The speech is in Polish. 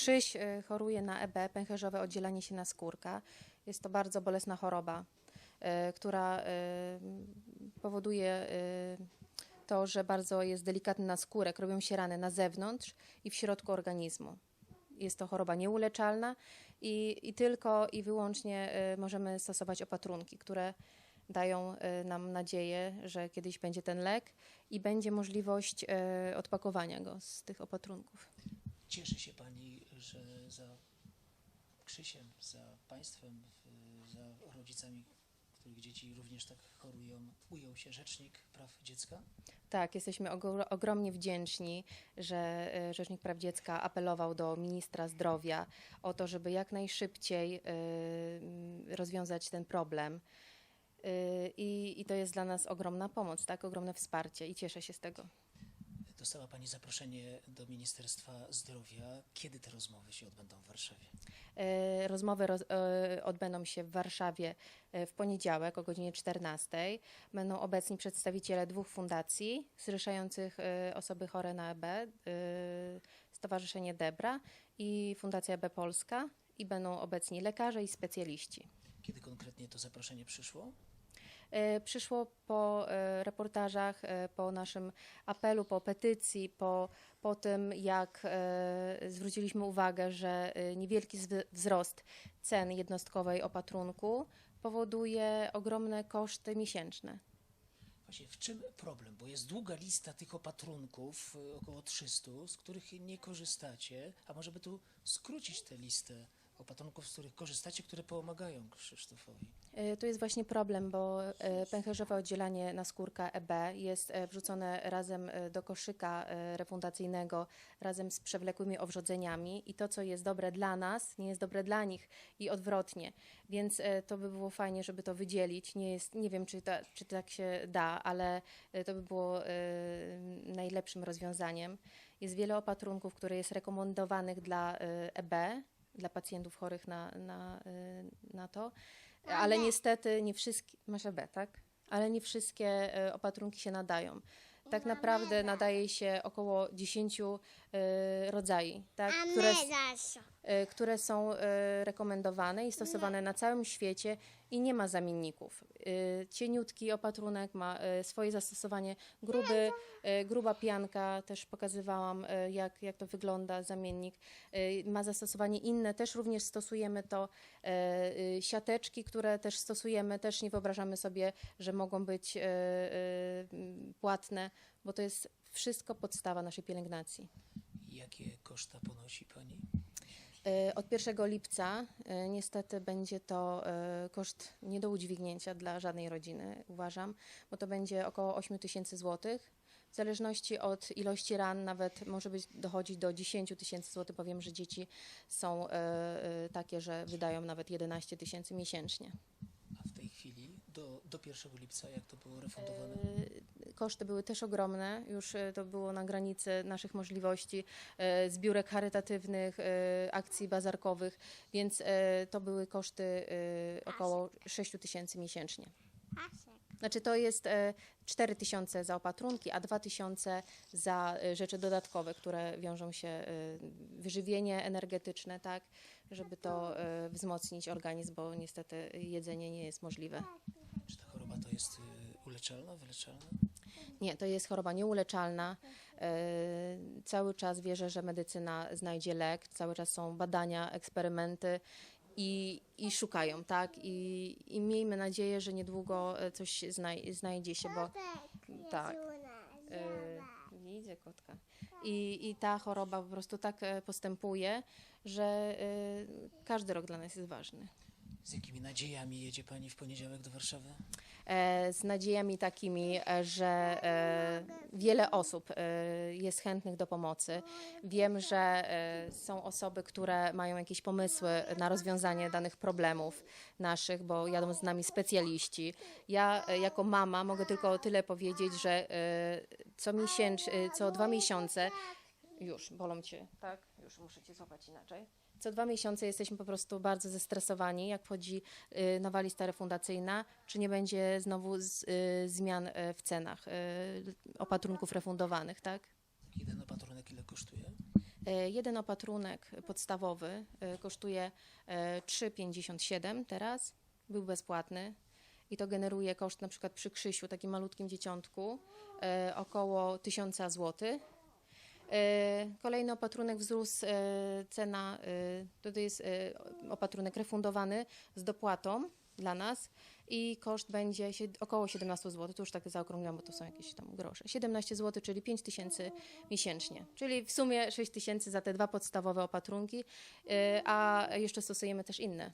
Krzyś e, choruje na EB, pęcherzowe oddzielanie się naskórka. Jest to bardzo bolesna choroba, e, która e, powoduje to, że bardzo jest delikatny naskórek, robią się rany na zewnątrz i w środku organizmu. Jest to choroba nieuleczalna i, i tylko i wyłącznie możemy stosować opatrunki, które dają nam nadzieję, że kiedyś będzie ten lek i będzie możliwość odpakowania go z tych opatrunków. Cieszy się Pani, że za Krzysiem, za Państwem, za rodzicami, których dzieci również tak chorują, ujął się Rzecznik Praw Dziecka? Tak, jesteśmy ogro- ogromnie wdzięczni, że e, Rzecznik Praw Dziecka apelował do ministra zdrowia o to, żeby jak najszybciej e, rozwiązać ten problem. E, I, I to jest dla nas ogromna pomoc, tak, ogromne wsparcie i cieszę się z tego. Dostała Pani zaproszenie do Ministerstwa Zdrowia. Kiedy te rozmowy się odbędą w Warszawie? E, Rozmowy roz, e, odbędą się w Warszawie e, w poniedziałek o godzinie 14. Będą obecni przedstawiciele dwóch fundacji zrzeszających osoby chore na EB, Stowarzyszenie Debra i Fundacja EB Polska i będą obecni lekarze i specjaliści. Kiedy konkretnie to zaproszenie przyszło? E, Przyszło po e, reportażach, e, po naszym apelu, po petycji, po, po tym, jak zwróciliśmy uwagę, że niewielki wzrost cen jednostkowej opatrunku powoduje ogromne koszty miesięczne. Właśnie w czym problem? Bo jest długa lista tych opatrunków, około 300, z których nie korzystacie, a może by tu skrócić tę listę opatrunków, z których korzystacie, które pomagają Krzysztofowi. E, To jest właśnie problem, bo e, pęcherzowe oddzielanie naskórka EB jest e, wrzucone razem do koszyka refundacyjnego, razem z przewlekłymi owrzodzeniami i to, co jest dobre dla nas, nie jest dobre dla nich i odwrotnie. Więc to by było fajnie, żeby to wydzielić. Nie, jest, nie wiem, czy, ta, czy tak się da, ale to by było najlepszym rozwiązaniem. Jest wiele opatrunków, które jest rekomendowanych dla EB, dla pacjentów chorych na, na, e, na to, ale niestety nie wszystkie, masz EB, tak? Ale nie wszystkie e, opatrunki się nadają. Tak naprawdę nadaje się około 10 e, rodzajów, tak? Które, które są e, rekomendowane i stosowane na całym świecie i nie ma zamienników. E, Cieniutki opatrunek ma e, swoje zastosowanie. Gruby, e, gruba pianka, też pokazywałam, e, jak, jak to wygląda, zamiennik. E, Ma zastosowanie inne, też również stosujemy to. E, e, Siateczki, które też stosujemy, też nie wyobrażamy sobie, że mogą być e, e, płatne, bo to jest wszystko podstawa naszej pielęgnacji. Jakie koszta ponosi Pani? E, Od 1 lipca e, niestety będzie to e, koszt nie do udźwignięcia dla żadnej rodziny, uważam, bo to będzie około 8 tysięcy złotych. W zależności od ilości ran nawet może być dochodzić do 10 tysięcy złotych, bo wiem, że dzieci są takie, że wydają nawet 11 tysięcy miesięcznie. A w tej chwili do, do 1 lipca jak to było refundowane? Koszty były też ogromne, już e, to było na granicy naszych możliwości, e, zbiórek charytatywnych, e, akcji bazarkowych, więc to były koszty około 6 tysięcy miesięcznie. Znaczy to jest e, 4 tysiące za opatrunki, a 2 tysiące za rzeczy dodatkowe, które wiążą się wyżywienie energetyczne, tak, żeby to wzmocnić organizm, bo niestety jedzenie nie jest możliwe. Czy ta choroba to jest uleczalna, wyleczalna? Nie, to jest choroba nieuleczalna. E, Cały czas wierzę, że medycyna znajdzie lek, cały czas są badania, eksperymenty i, i szukają, tak? I, I miejmy nadzieję, że niedługo e, coś znaj, znajdzie się, bo tak. e, nie idzie kotka. I, I ta choroba po prostu tak e, postępuje, że e, każdy rok dla nas jest ważny. Z jakimi nadziejami jedzie Pani w poniedziałek do Warszawy? E, z nadziejami takimi, e, że e, wiele osób jest chętnych do pomocy. Wiem, że są osoby, które mają jakieś pomysły na rozwiązanie danych problemów naszych, bo jadą z nami specjaliści. Ja jako mama mogę tylko tyle powiedzieć, że co miesięcz, co dwa miesiące już, bolą cię, tak? Już muszę cię złapać inaczej. Co dwa miesiące jesteśmy po prostu bardzo zestresowani, jak wchodzi y, nowa lista refundacyjna, czy nie będzie znowu z, y, zmian y, w cenach opatrunków refundowanych, tak? Jeden opatrunek ile kosztuje? Jeden opatrunek podstawowy kosztuje e, 3,57 teraz, był bezpłatny i to generuje koszt na przykład przy Krzysiu, takim malutkim dzieciątku, około 1000 zł. E, Kolejny opatrunek wzrósł, e, cena, e, to jest opatrunek refundowany z dopłatą dla nas i koszt będzie około 17 zł, to już tak zaokrągliłam, bo to są jakieś tam grosze. 17 zł, czyli 5 tysięcy miesięcznie, czyli w sumie 6 tysięcy za te dwa podstawowe opatrunki, a jeszcze stosujemy też inne